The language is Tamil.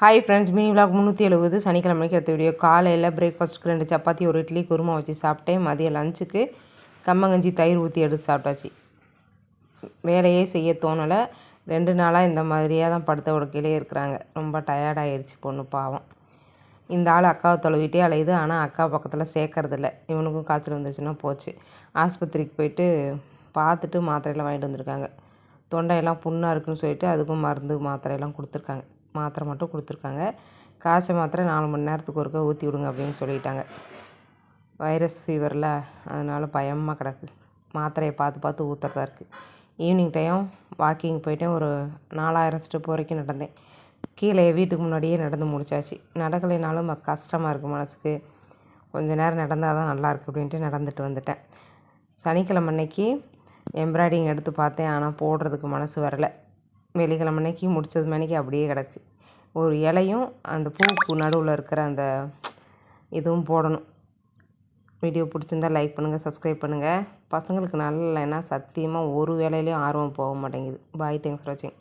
ஹாய் ஃப்ரெண்ட்ஸ் மினி விளாக் முந்நூற்றி எழுபது சனிக்கிழமைக்கு எடுத்த வீடியோ காலையில் பிரேக்ஃபாஸ்ட்டுக்கு ரெண்டு சப்பாத்தி ஒரு இட்லி குருமா வச்சு சாப்பிட்டேன். மதியம் லஞ்சுக்கு கம்மங்கஞ்சி தயிர் ஊற்றி எடுத்து சாப்பிட்டாச்சு. வேலையே செய்ய தோணலை. ரெண்டு நாளாக இந்த மாதிரியாக தான் படுத்த உடக்கையிலே இருக்கிறாங்க. ரொம்ப டயர்டாகிருச்சு பொண்ணு பாவம். இந்த ஆள் அக்காவை தொலைவிட்டே அலையுது. ஆனால் அக்கா பக்கத்தில் சேர்க்கறதில்ல. இவனுக்கும் காய்ச்சல் வந்துருச்சுன்னா போச்சு. ஆஸ்பத்திரிக்கு போயிட்டு பார்த்துட்டு மாத்திரையெல்லாம் வாங்கிட்டு வந்திருக்காங்க. தொண்டையெல்லாம் புண்ணாக இருக்குன்னு சொல்லிட்டு அதுக்கும் மருந்து மாத்திரையெல்லாம் கொடுத்துருக்காங்க. மாத்திரை மட்டும் கொடுத்துருக்காங்க. காய்ச்சல் மாத்திரை நாலு மணி நேரத்துக்கு ஒருக்கா ஊற்றி விடுங்க அப்படின்னு சொல்லிட்டாங்க. வைரஸ் ஃபீவரில் அதனால் பயமாக கிடக்கு. மாத்திரையை பார்த்து பார்த்து ஊற்றுறதா இருக்குது ஈவினிங் டைம் வாக்கிங் போயிட்டேன். ஒரு நாலாயிரம் ஸ்டெப் வரைக்கும் நடந்தேன். கீழே வீட்டுக்கு முன்னாடியே நடந்து முடிச்சாச்சு. நடக்கலைனாலும் ம- கஷ்டமாக இருக்குது மனசுக்கு. கொஞ்சம் நேரம் நடந்தால் தான் நல்லாயிருக்கு அப்படின்ட்டு நடந்துட்டு வந்துட்டேன். சனிக்கிழமை அன்னைக்கு எம்ப்ராய்டிங் எடுத்து பார்த்தேன். ஆனால் போடுறதுக்கு மனசு வரலை. வெள்ளிக்கிழமை அன்னைக்கு முடித்தது மணிக்கு அப்படியே கிடக்கு. ஒரு இலையும் அந்த பூக்கு நடுவில் இருக்கிற அந்த இதுவும் போடணும். வீடியோ பிடிச்சிருந்தா லைக் பண்ணுங்கள் சப்ஸ்கிரைப் பண்ணுங்கள் பசங்களுக்கு நல்லா இல்லைன்னா சத்தியமாக ஒரு வேலையிலையும் ஆர்வம் போக மாட்டேங்குது. பாய் தேங்க்ஸ் ஃபார் வாட்சிங்